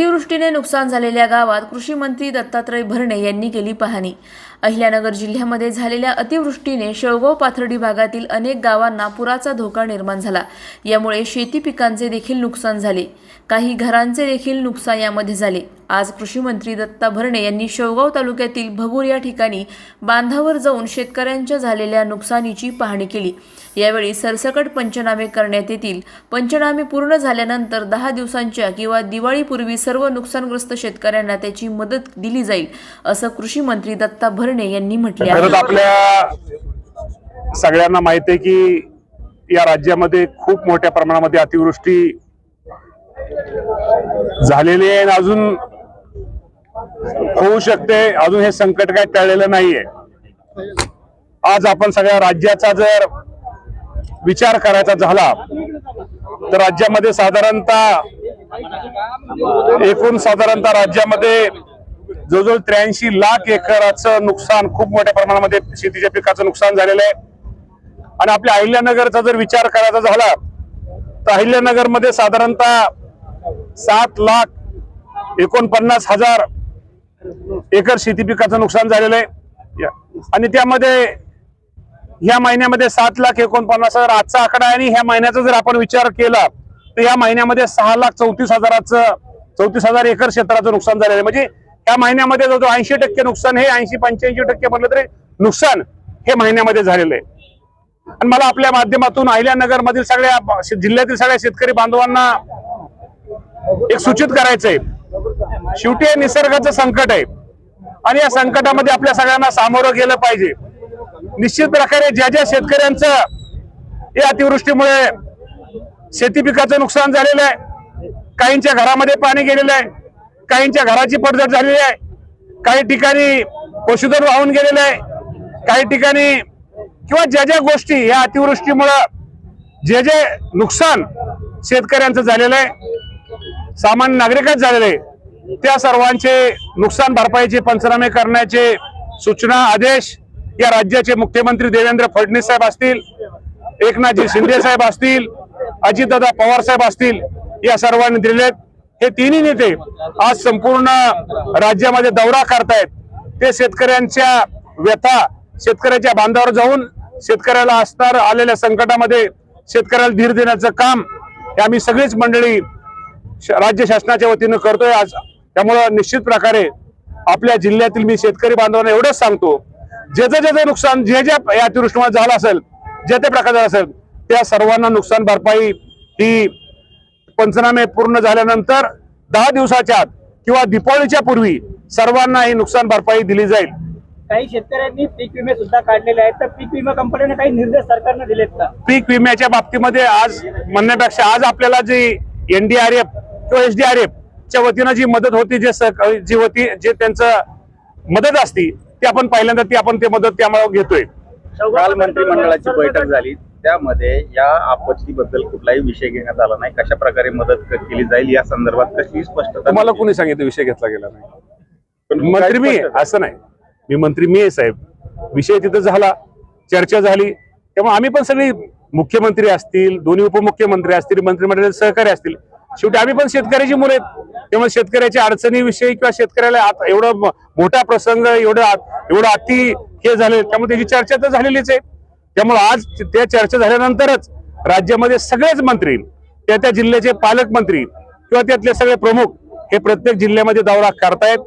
अतिवृष्टीने नुकसान झालेल्या गावात कृषी मंत्री दत्तात्रय भरणे यांनी केली पाहणी. अहिल्यानगर जिल्ह्यामध्ये झालेल्या अतिवृष्टीने शेळगाव पाथर्डी भागातील अनेक गावांना पुराचा धोका निर्माण झाला. यामुळे शेती पिकांचे देखील नुकसान झाले. काही घरांचे देखील नुकसान यामध्ये झाले. आज कृषी मंत्री दत्ता भरणे यांनी शेवगाव तालुक्यातील भगूर या ठिकाणी बांधावर जाऊन शेतकऱ्यांच्या झालेल्या नुकसानीची पाहणी केली. यावेळी सरसकट पंचनामे करण्यात येतील. पंचनामे पूर्ण झाल्यानंतर दहा दिवसांच्या किंवा दिवाळीपूर्वी सर्व नुकसानग्रस्त शेतकऱ्यांना त्याची मदत दिली जाईल असं कृषी मंत्री दत्ता भरणे यांनी म्हटले आपल्या सगळ्यांना माहिती आहे की या राज्यामध्ये खूप मोठ्या प्रमाणामध्ये अतिवृष्टी झालेली आहे अजून होऊ शकते. अजून हे संकट काय टळलेलं नाहीये. आज आपण सगळ्या राज्याचा जर विचार करायचा झाला तर राज्यामध्ये साधारणतः एकूण साधारणतः राज्यामध्ये जवळजवळ त्र्याऐंशी लाख एकराचं नुकसान खूप मोठ्या प्रमाणामध्ये शेतीच्या पिकाचं नुकसान झालेलं आहे. आणि आपल्या अहिल्यानगरचा जर विचार करायचा झाला तर अहिल्यानगरमध्ये साधारणतः सात लाख एकोणपन्नास हजार एकर शेती पिकाचं नुकसान झालेलं आहे. आणि त्यामध्ये ह्या महिन्यामध्ये सात लाख एकोणपन्नास हजार आजचा आकडा आहे आणि ह्या महिन्याचा जर आपण विचार केला तर या महिन्यामध्ये सहा लाख चौतीस हजाराचं चौतीस हजार एकर क्षेत्राचं नुकसान झालेलं आहे. म्हणजे या महिन्यामध्ये जवळजवळ ऐंशी टक्के नुकसान हे ऐंशी पंच्याऐंशी टक्के म्हटलं तरी नुकसान हे महिन्यामध्ये झालेलं आहे. आणि मला आपल्या माध्यमातून अहिल्यानगर मधील सगळ्या जिल्ह्यातील सगळ्या शेतकरी बांधवांना एक सूचित करायचंय. शेवटी हे निसर्गाचं संकट आहे. आणि या संकटामध्ये आपल्या सगळ्यांना सामोरं गेलं पाहिजे. निश्चित प्रकारे ज्या ज्या शेतकऱ्यांचं या अतिवृष्टीमुळे शेती पिकाचं नुकसान झालेलं आहे काहींच्या घरामध्ये पाणी गेलेलं आहे काहींच्या घराची पडझड झालेली आहे काही ठिकाणी पशुधन वाहून गेलेलं आहे काही ठिकाणी किंवा ज्या ज्या गोष्टी या अतिवृष्टीमुळं जे जे नुकसान शेतकऱ्यांचं झालेलं आहे सामान्य नागरिकच झालेले त्या सर्वांचे नुकसान भरपाईचे पंचनामे करण्याचे सूचना आदेश या राज्याचे मुख्यमंत्री देवेंद्र फडणवीस साहेब असतील एकनाथजी शिंदे साहेब असतील अजितदादा पवार साहेब असतील या सर्वांनी दिलेत हे तिन्ही नेते आज संपूर्ण राज्यामध्ये दौरा करतायत. ते शेतकऱ्यांच्या व्यथा शेतकऱ्याच्या बांधावर जाऊन शेतकऱ्याला असणार आलेल्या संकटामध्ये शेतकऱ्याला धीर देण्याचं काम हे आम्ही सगळीच मंडळी राज्य शासनाच्या वतीनं करतोय आज. त्यामुळं निश्चित प्रकारे आपल्या जिल्ह्यातील मी शेतकरी बांधवांना एवढंच सांगतो जे जे जे जे नुकसान जे जे या अतिवृष्टीमुळे झालं असेल जे ते प्रकार झाला असेल त्या सर्वांना नुकसान भरपाई ही पंचनामे पूर्ण झाल्यानंतर दहा दिवसाच्या आत किंवा दिपावलीच्या पूर्वी सर्वांना ही नुकसान भरपाई दिली जाईल. काही शेतकऱ्यांनी पीक विमे सुद्धा काढलेले आहेत. तर पीक विमा कंपनीने काही निर्देश सरकारने दिलेत का? पीक विम्याच्या बाबतीमध्ये आज म्हणण्यापेक्षा आज आपल्याला जी एनडीआरएफ किंवा एसडीआरएफ च्या वतीनं जी मदत होती जे सह- जी होती जे त्यांचं मदत असती ती आपण पहिल्यांदा ती आपण ते मदत त्यामुळे घेतोय. काल मंत्रिमंडळाची बैठक झाली. त्यामध्ये या आपत्तीबद्दल कुठलाही विषय घेण्यात आला नाही. कशा प्रकारे मदत क- केली जाईल या संदर्भात कशी स्पष्टता तुम्हाला कोणी सांगितलं विषय घेतला गेला नाही? पण मंत्री मी असं नाही. मी मंत्री मी आहे साहेब. विषय तिथं झाला चर्चा झाली. त्यामुळे आम्ही पण सगळी मुख्यमंत्री असतील दोन्ही उपमुख्यमंत्री असतील मंत्रिमंडळाचे सहकारी असतील शेवटी आम्ही पण शेतकऱ्याची मुलं आहेत. त्यामुळे शेतकऱ्याच्या अडचणीविषयी किंवा शेतकऱ्याला आत- एवढं मोठा प्रसंग एवढं एवढं अति हे झाले. त्यामुळे त्याची चर्चा तर झालेलीच आहे. त्यामुळे आज त्या चर्चा झाल्यानंतरच राज्यामध्ये सगळेच मंत्री त्या त्या जिल्ह्याचे पालकमंत्री किंवा त्यातले सगळे प्रमुख हे प्रत्येक जिल्ह्यामध्ये दौरा करतायत.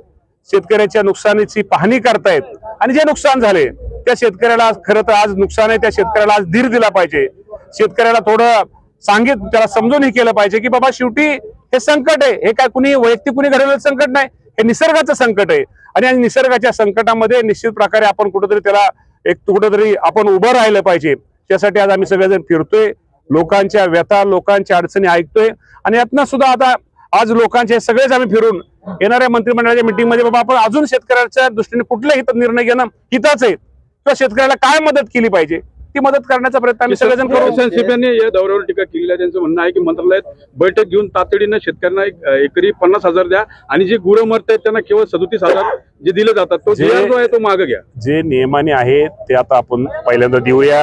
शेतकऱ्याच्या नुकसानीची पाहणी करतायत. आणि जे नुकसान झाले त्या शेतकऱ्याला आज खरं तर आज नुकसान आहे. त्या शेतकऱ्याला आज धीर दिला पाहिजे. शेतकऱ्याला थोडं सांगित त्याला समजून हे केलं पाहिजे की बाबा शेवटी हे संकट आहे. हे काय कुणी वैयक्तिक कुणी घडवलेलं संकट नाही. हे निसर्गाचं संकट आहे. आणि निसर्गाच्या संकटामध्ये निश्चित प्रकारे आपण कुठेतरी त्याला एक कुठेतरी आपण उभं राहिलं पाहिजे. त्यासाठी आज आम्ही सगळेजण फिरतोय. लोकांच्या व्यथा लोकांच्या अडचणी ऐकतोय. आणि यातनं सुद्धा आता आज लोकांचे सगळेच आम्ही फिरून येणाऱ्या मंत्रिमंडळाच्या meeting मध्ये बाबा आपण अजून शेतकऱ्याच्या दृष्टीने कुठल्या हित निर्णय घेणं हिताच आहे. किंवा शेतकऱ्याला काय मदत केली पाहिजे? ती मदत करण्याचा प्रयत्न आम्ही सगळेजण करू. यांनी या दौऱ्यावर टीका केलेली आहे. त्यांचं म्हणणं आहे की मंत्रालयात बैठक घेऊन तातडीनं शेतकऱ्यांना एकरी पन्नास हजार द्या आणि जे गुरं मरत आहेत त्यांना केवळ सदोतीस हजार जे दिले जातात तो जे- आहे तो मागे घ्या. जे नियमाने आहे ते आता आपण पहिल्यांदा देऊया.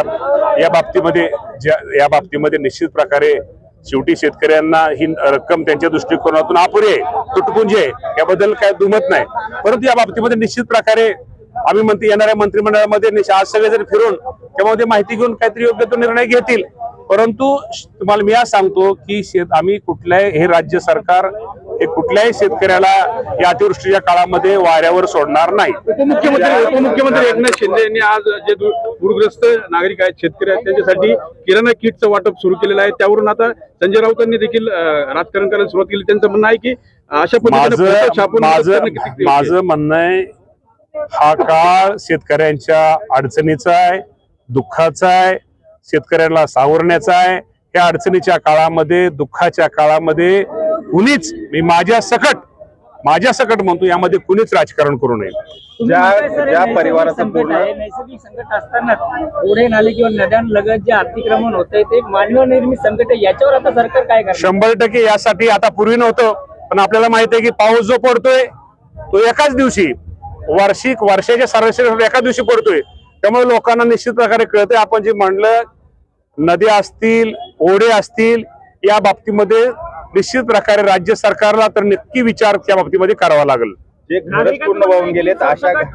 या बाबतीमध्ये ज्या या बाबतीमध्ये निश्चित प्रकारे शेवटी शेतकऱ्यांना ही रक्कम त्यांच्या दृष्टिकोनातून अपुरी आहे तुटपुंजी आहे याबद्दल काय दुमत नाही. परंतु या बाबतीमध्ये निश्चित प्रकारे आम्ही मंत्री येणाऱ्या मंत्रिमंडळामध्ये आज सगळेजण फिरून त्यामध्ये माहिती घेऊन काहीतरी योग्य तो निर्णय घेतील. परंतु तुम्हाला मी आज सांगतो की शेत आम्ही कुठल्याही हे राज्य सरकार हे कुठल्याही शेतकऱ्याला या अतिवृष्टीच्या काळामध्ये वाऱ्यावर सोडणार नाही. उपमुख्यमंत्री उपमुख्यमंत्री एकनाथ शिंदे यांनी आज जे दु- पूरग्रस्त नागरिक आहेत शेतकरी आहेत त्यांच्यासाठी किराणा किटचं वाटप सुरू केलेलं आहे. त्यावरून आता संजय राऊतांनी देखील राजकारण करायला सुरुवात केली. त्यांचं म्हणणं आहे की अशा पद्धतीने? माझं म्हणणं आहे हा काळ शेतकऱ्यांच्या अडचणीचा आहे दुःखाचा आहे शेतकऱ्यांना सावरण्याचा आहे. या अडचणीच्या काळामध्ये दुःखाच्या काळामध्ये कुणीच मी माझ्या सकट माझ्या सकट म्हणतो यामध्ये कुणीच राजकारण करू नये. तुम्ही ज्या- म्हणताय सर, हे ज्या नैसर्गिक परिवाराचं संकट पूर्ण- आहे नैसर्गिक संकट असताना पुढे नाले किंवा नद्यांलगत जे अतिक्रमण होत आहे ते मानव निर्मित संकट आहे. याच्यावर आता सरकार काय करणार? शंभर टक्के यासाठी आता पूर्वी नव्हतं पण आपल्याला माहिती आहे की पाऊस जो पडतोय तो एकाच दिवशी वार्षिक वर्षाच्या सरासरी एकाच दिवशी पडतोय. त्यामुळे लोकांना निश्चित प्रकारे कळतंय. आपण जे म्हणलं नद्या असतील ओढे असतील या बाबतीमध्ये निश्चित प्रकारे राज्य सरकारला तर नक्की विचार त्या बाबतीमध्ये करावा लागेल. जे घरच पूर्ण वाहून गेलेत अशा पंचनामे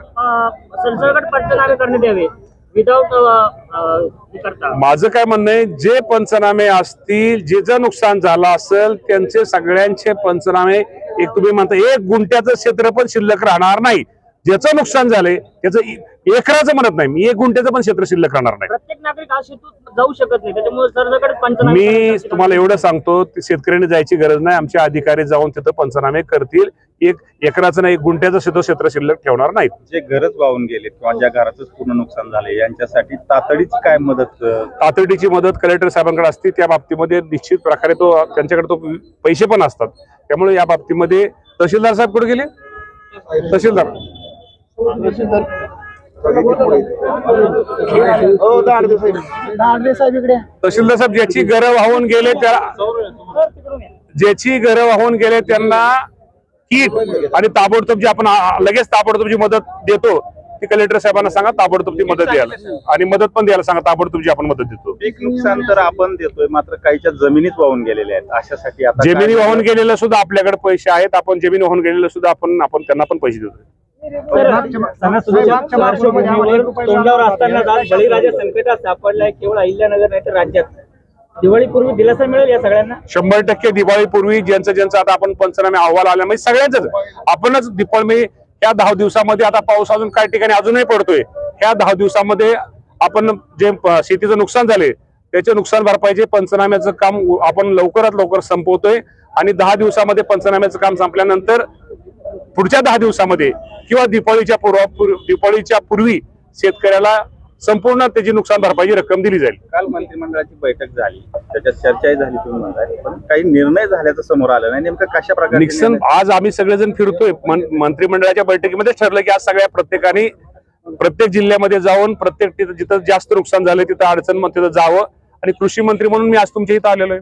माझं काय म्हणणं आहे जे पंचनामे असतील जे जे नुकसान झालं असेल त्यांचे सगळ्यांचे पंचनामे एक तुम्ही म्हणता एक गुंठ्याचं क्षेत्र पण शिल्लक राहणार नाही. ज्याचं नुकसान झालंय त्याचं एकराचं म्हणत नाही. मी एक गुंठ्याचं पण क्षेत्र शिल्लक राहणार नाही. प्रत्येक नागरिक हा शेतूत जाऊ शकत नाही. त्याच्यामुळे सरसकट पंचनामे मी तुम्हाला एवढं सांगतो शेतकऱ्यांनी जायची गरज नाही. आमचे अधिकारी जाऊन तिथं पंचनामे करतील. एक एकराचं नाही एक गुंठ्याचं सुद्धा क्षेत्र शिल्लक ठेवणार नाहीत. जे घरच वाहून गेलेत किंवा ज्या घराचं पूर्ण नुकसान झालंय यांच्यासाठी तातडीची काय मदत अं, तातडीची मदत कलेक्टर साहेबांकडे असते. त्या बाबतीमध्ये निश्चित प्रकारे तो त्यांच्याकडे तो पैसे पण असतात. त्यामुळे या बाबतीमध्ये तहसीलदार साहेब कुठे गेले? तहसीलदार. तहसीलदार साहेब ज्याची घरं वाहून गेले त्या ज्याची घरं वाहून गेले त्यांना किट आणि ताबडतोब जी आपण लगेच ताबडतोब जी मदत देतो ती कलेक्टर साहेबांना सांगा ताबडतोब ती मदत द्यायला. आणि मदत पण द्यायला सांगा ताबडतोब जी आपण मदत देतो. पीक नुकसान तर आपण देतोय मात्र काहीच्या जमिनीत वाहून गेलेल्या आहेत अशासाठी आता जमिनी वाहून गेलेलं सुद्धा आपल्याकडे पैसे आहेत आपण जमीन वाहून गेलेलं सुद्धा आपण आपण त्यांना पण पैसे देतो सणासुदीच्या पार्श्वभूमीवर तोंडावर असताना बळीराजा संकटात सापडलाय केवळ अहिल्यानगर नाही तर राज्यात. दिवाळीपूर्वी दिलासा मिळेल या सगळ्यांना? शंभर टक्के दिवाळीपूर्वी ज्यांचं ज्यांचं आता आपण पंचनामे अहवाल आला म्हणजे सगळ्यांच आपणच दिवाळी ह्या दहा दिवसामध्ये आता पाऊस अजून काही ठिकाणी अजूनही पडतोय. ह्या दहा दिवसामध्ये आपण जे शेतीचं नुकसान झाले त्याचे नुकसान भरपाईचे पंचनाम्याचं काम आपण लवकरात लवकर संपवतोय आणि दहा दिवसामध्ये पंचनाम्याचं काम संपल्यानंतर पुढच्या दहा दिवसामध्ये किंवा दिवाळीच्या पूर्व दिवाळीच्या पूर्वी शेतकऱ्याला संपूर्ण त्याची नुकसान भरपाईची रक्कम दिली जाईल. काल मंत्रिमंडळाची बैठक झाली. त्याच्यात चर्चाही झाली तुम्ही म्हणताय. पण काही निर्णय झाल्याचं समोर आलं नाही. नेमकं कशा प्रकारे निक्सन आज आम्ही सगळेजण फिरतोय. मंत्रिमंडळाच्या बैठकीमध्ये ठरलं की आज सगळ्या प्रत्येकाने प्रत्येक जिल्ह्यामध्ये जाऊन प्रत्येक तिथं जिथं जास्त नुकसान झालं तिथं अडचण मग तिथं जावं. आणि कृषी मंत्री म्हणून मी आज तुमच्या इथं आलेलो आहे.